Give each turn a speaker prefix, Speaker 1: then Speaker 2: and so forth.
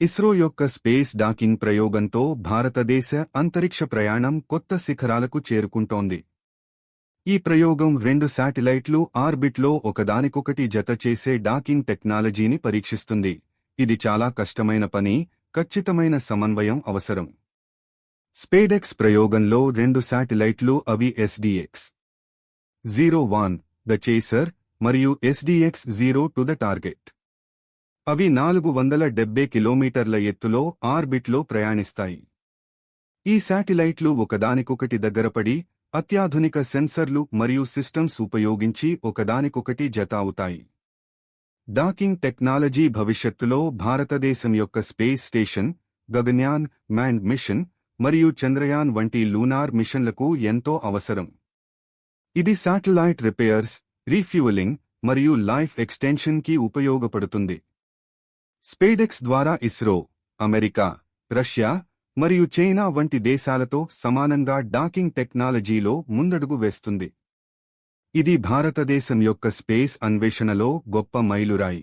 Speaker 1: ఇస్రో యొక్క space docking ప్రయోగంతో భారతదేశ అంతరిక్ష ప్రయాణం కొత్త శిఖరాలకు చేరుకుంటోంది. ఈ ప్రయోగం రెండు శాటిలైట్లు ఆర్బిట్లో ఒకదానికొకటి జత చేసే డాకింగ్ టెక్నాలజీని పరీక్షిస్తుంది. ఇది చాలా కష్టమైన పని ఖచ్చితమైన సమన్వయం అవసరం. స్పేడెక్స్ ప్రయోగంలో రెండు శాటిలైట్లు అవి SDX zero one the chaser మరియు SDX zero two the target. అవి నాలుగు వందల డెబ్బై కిలోమీటర్ల ఎత్తులో ఆర్బిట్లో ప్రయాణిస్తాయి. ఈ శాటిలైట్లు ఒకదానికొకటి దగ్గరపడి అత్యాధునిక సెన్సర్లు మరియు సిస్టమ్స్ ఉపయోగించి ఒకదానికొకటి జత అవుతాయి. డాకింగ్ టెక్నాలజీ భవిష్యత్తులో భారతదేశం యొక్క space station Gaganyaan manned mission మరియు చంద్రయాన్ వంటి లూనార్ మిషన్లకు ఎంతో అవసరం. ఇది శాటిలైట్ రిపేర్స్ రీఫ్యూవలింగ్ మరియు లైఫ్ ఎక్స్టెన్షన్కి ఉపయోగపడుతుంది. స్పేడెక్స్ ద్వారా ఇస్రో అమెరికా రష్యా మరియు చైనా వంటి దేశాలతో సమానంగా డాకింగ్ టెక్నాలజీలో ముందడుగు వేస్తుంది. ఇది భారతదేశం యొక్క స్పేస్ అన్వేషణలో గొప్ప మైలురాయి.